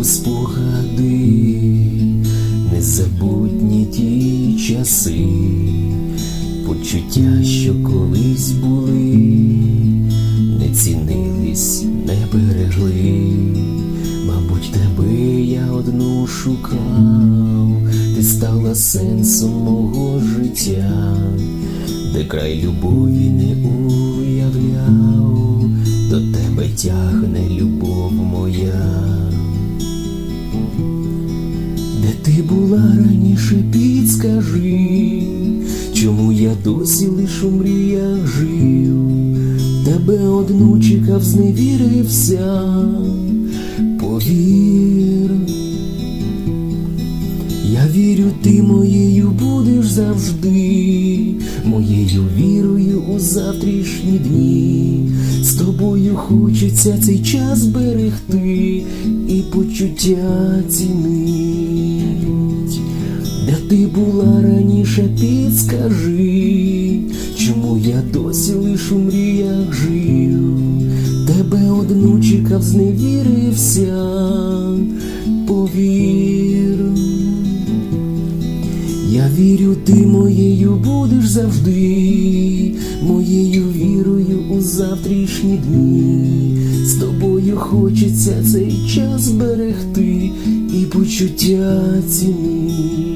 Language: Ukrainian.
у спогади, незабутні ті часи, почуття, що колись були, не цінились, не берегли. Мабуть, тебе я одну шукав, ти стала сенсом мого життя, де край любові не уявляв, до тебе тягне любов моя. Ти була раніше, підскажи, чому я досі лиш у мріях жив, тебе одну чекав, зневірився, повір, я вірю, ти моєю будеш завжди, моєю вірою у завтрашні дні. З тобою хочеться цей час берегти і почуття цінить. Де ти була раніше, підскажи, чому я досі лиш у мріях жив, тебе одну чекав, зневірився, повір. Я вірю, ти моєю будеш завжди, моєю вірою завтрашні дні. З тобою хочеться цей час берегти і почуття ціни.